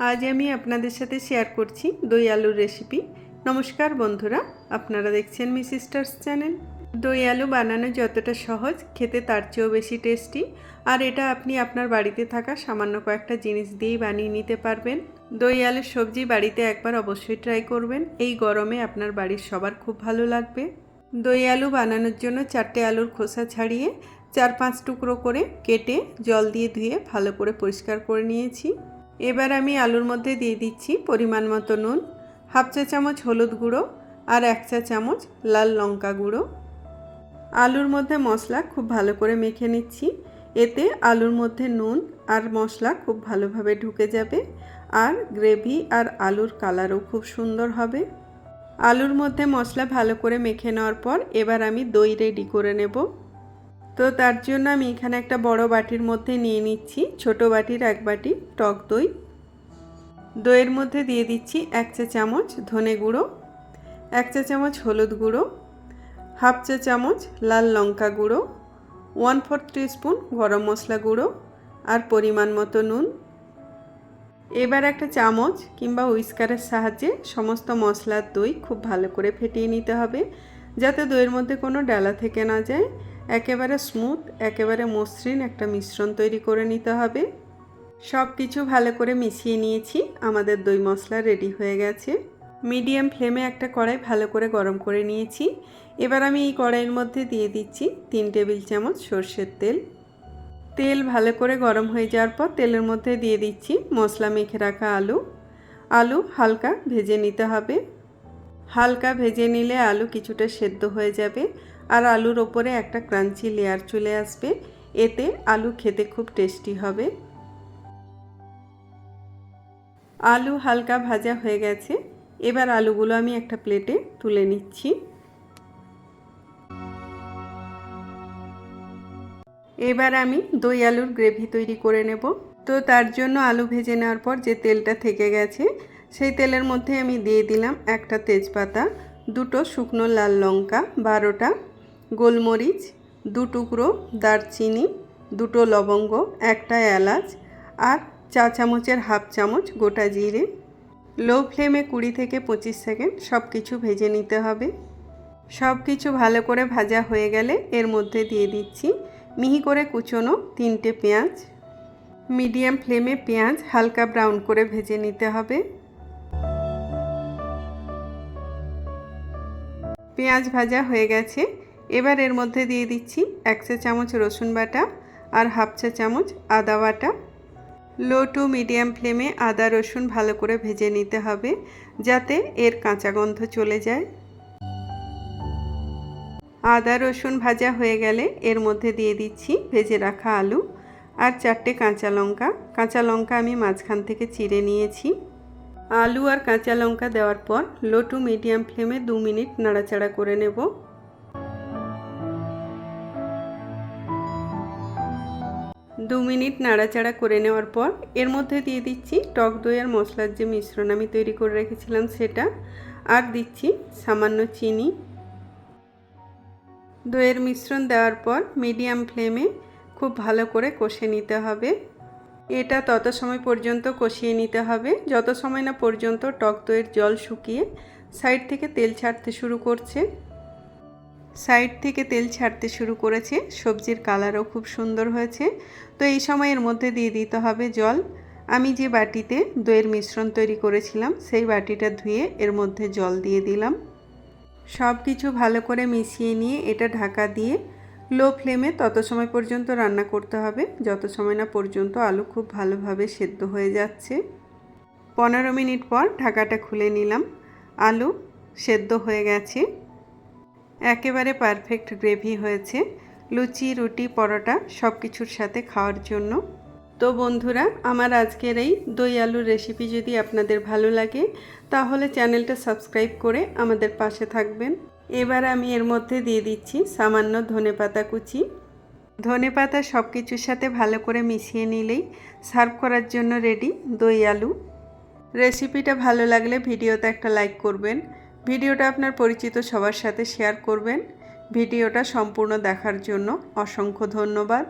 আজ আমি আপনাদের সাথে শেয়ার করছি দই আলুর রেসিপি নমস্কার বন্ধুরা, আপনারা দেখছেন মি সিস্টার্স চ্যানেল দই আলু বানানো যতটা সহজ, খেতে তার চেয়েও বেশি টেস্টি আর এটা আপনি আপনার বাড়িতে থাকা সামান্য কয়েকটা জিনিস দিয়েই বানিয়ে নিতে পারবেন। দই আলুর সবজি বাড়িতে একবার অবশ্যই ট্রাই করবেন। এই গরমে আপনার বাড়ির সবার খুব ভালো লাগবে। দই আলু বানানোর জন্য চারটে আলুর খোসা ছাড়িয়ে চার পাঁচ টুকরো করে কেটে জল দিয়ে ধুয়ে ভালো করে পরিষ্কার করে নিয়েছি। এবার আমি আলুর মধ্যে দিয়ে দিচ্ছি পরিমাণ মতো নুন, হাফ চা চামচ হলুদ গুঁড়ো আর এক চা চামচ লাল লঙ্কা গুঁড়ো। আলুর মধ্যে মশলা খুব ভালো করে মেখে নিচ্ছি, এতে আলুর মধ্যে নুন আর মশলা খুব ভালোভাবে ঢুকে যাবে আর গ্রেভি আর আলুর কালারও খুব সুন্দর হবে। আলুর মধ্যে মশলা ভালো করে মেখে নেওয়ার পর এবার আমি দই রেডি করে নেব। তো তার জন্য আমি এখানে একটা বড় বাটির মধ্যে নিয়ে নিচ্ছি, ছোট বাটির এক বাটি টক দই। দইয়ের মধ্যে দিয়ে দিচ্ছি এক চা চামচ ধনে গুঁড়ো, এক চা চামচ হলুদ গুঁড়ো, হাফ চা চামচ লাল লঙ্কা গুঁড়ো, ওয়ান ফোর স্পুন গরম মশলা গুঁড়ো আর পরিমাণ মতো নুন। এবার একটা চামচ কিংবা উইস্কারের সাহায্যে সমস্ত মশলার দই খুব ভালো করে ফেটিয়ে নিতে হবে, যাতে দইয়ের মধ্যে কোনো ডালা থেকে না যায়। একেবারে স্মুথ, একেবারে মসৃণ একটা মিশ্রণ তৈরি করে নিতে হবে। সব কিছু ভালো করে মিশিয়ে নিয়েছি, আমাদের দই মশলা রেডি হয়ে গেছে। মিডিয়াম ফ্লেমে একটা কড়াই ভালো করে গরম করে নিয়েছি। এবার আমি এই কড়াইয়ের মধ্যে দিয়ে দিচ্ছি তিন টেবিল চামচ সর্ষের তেল। তেল ভালো করে গরম হয়ে যাওয়ার পর তেলের মধ্যে দিয়ে দিচ্ছি মশলা মেখে রাখা আলু। আলু হালকা ভেজে নিতে হবে। হালকা ভেজে নিলে আলু কিছুটা সেদ্ধ হয়ে যাবে আর আলুর ওপরে একটা ক্রাঞ্চি লেয়ার চলে আসবে। এতে আলু খেতে খুব টেস্টি হবে। আলু হালকা ভাজা হয়ে গেছে। এবার আলুগুলো আমি একটা প্লেটে তুলে নিচ্ছি। এবার আমি দই আলুর গ্রেভি তৈরি করে নেব। তো তার জন্য আলু ভেজে নেওয়ার পর যে তেলটা থেকে গেছে সেই তেলের মধ্যে আমি দিয়ে দিলাম একটা তেজপাতা, দুটো শুকনো লাল লঙ্কা, বারোটা গোলমরিচ, দু টুকরো দারচিনি, দুটো লবঙ্গ, একটা এলাচ আর চা চামচের হাফ চামচ গোটা জিরে। লো ফ্লেমে কুড়ি থেকে পঁচিশ সেকেন্ড সব কিছু ভেজে নিতে হবে। সব কিছু ভালো করে ভাজা হয়ে গেলে এর মধ্যে দিয়ে দিচ্ছি মিহি করে কুচোনো তিনটে পেঁয়াজ। মিডিয়াম ফ্লেমে পেঁয়াজ হালকা ব্রাউন করে ভেজে নিতে হবে। পেঁয়াজ ভাজা হয়ে গেছে। এবার এর মধ্যে দিয়ে দিচ্ছি এক চা চামচ রসুন বাটা আর হাফ চা চামচ আদা বাটা। লো টু মিডিয়াম ফ্লেমে আদা, রসুন ভালো করে ভেজে নিতে হবে যাতে এর কাঁচা গন্ধ চলে যায়। আদা, রসুন ভাজা হয়ে গেলে এর মধ্যে দিয়ে দিচ্ছি ভেজে রাখা আলু আর চারটে কাঁচা লঙ্কা। কাঁচা লঙ্কা আমি মাঝখান থেকে চিড়ে নিয়েছি। আলু আর কাঁচা লঙ্কা দেওয়ার পর লো টু মিডিয়াম ফ্লেমে দু মিনিট নাড়াচাড়া করে নেব। দু মিনিট নাড়াচাড়া করে নেওয়ার পর এর মধ্যে দিয়ে দিচ্ছি টক দই আর মশলার যে মিশ্রণ আমি তৈরি করে রেখেছিলাম সেটা। আর দিচ্ছি সামান্য চিনি। দইয়ের মিশ্রণ দেওয়ার পর মিডিয়াম ফ্লেমে খুব ভালো করে কষে নিতে হবে। এটা তত সময় পর্যন্ত কষিয়ে নিতে হবে। যত সময় না পর্যন্ত টক দইয়ের জল শুকিয়ে সাইড থেকে তেল ছাড়তে শুরু করছে। সাইড থেকে তেল ছাড়তে শুরু করেছে। সবজির কালারও খুব সুন্দর হয়েছে। তো এই সময় এর মধ্যে দিয়ে দিতে হবে জল। আমি যে বাটিতে দইয়ের মিশ্রণ তৈরি করেছিলাম, সেই বাটিটা ধুয়ে এর মধ্যে জল দিয়ে দিলাম। সব কিছু ভালো করে মিশিয়ে নিয়ে এটা ঢাকা দিয়ে লো ফ্লেমে তত সময় পর্যন্ত রান্না করতে হবে। যত সময় না পর্যন্ত আলু খুব ভালোভাবে সেদ্ধ হয়ে যাচ্ছে। পনেরো মিনিট পর ঢাকাটা খুলে নিলাম। আলু সেদ্ধ হয়ে গেছে। একেবারে পারফেক্ট গ্রেভি হয়েছে। লুচি, রুটি, পরোটা সব কিছুর সাথে খাওয়ার জন্য। তো বন্ধুরা, আমার আজকের এই দই আলুর রেসিপি যদি আপনাদের ভালো লাগে, তাহলে চ্যানেলটা সাবস্ক্রাইব করে আমাদের পাশে থাকবেন। এবার আমি এর মধ্যে দিয়ে দিচ্ছি সামান্য ধনে পাতা কুচি। ধনে পাতা সব কিছুর সাথে ভালো করে মিশিয়ে নিলেই সার্ভ করার জন্য রেডি দই আলু। রেসিপিটা ভালো লাগলে ভিডিওতে একটা লাইক করবেন, ভিডিওটা আপনার পরিচিত সবার সাথে শেয়ার করবেন। ভিডিওটা সম্পূর্ণ দেখার জন্য অসংখ্য ধন্যবাদ।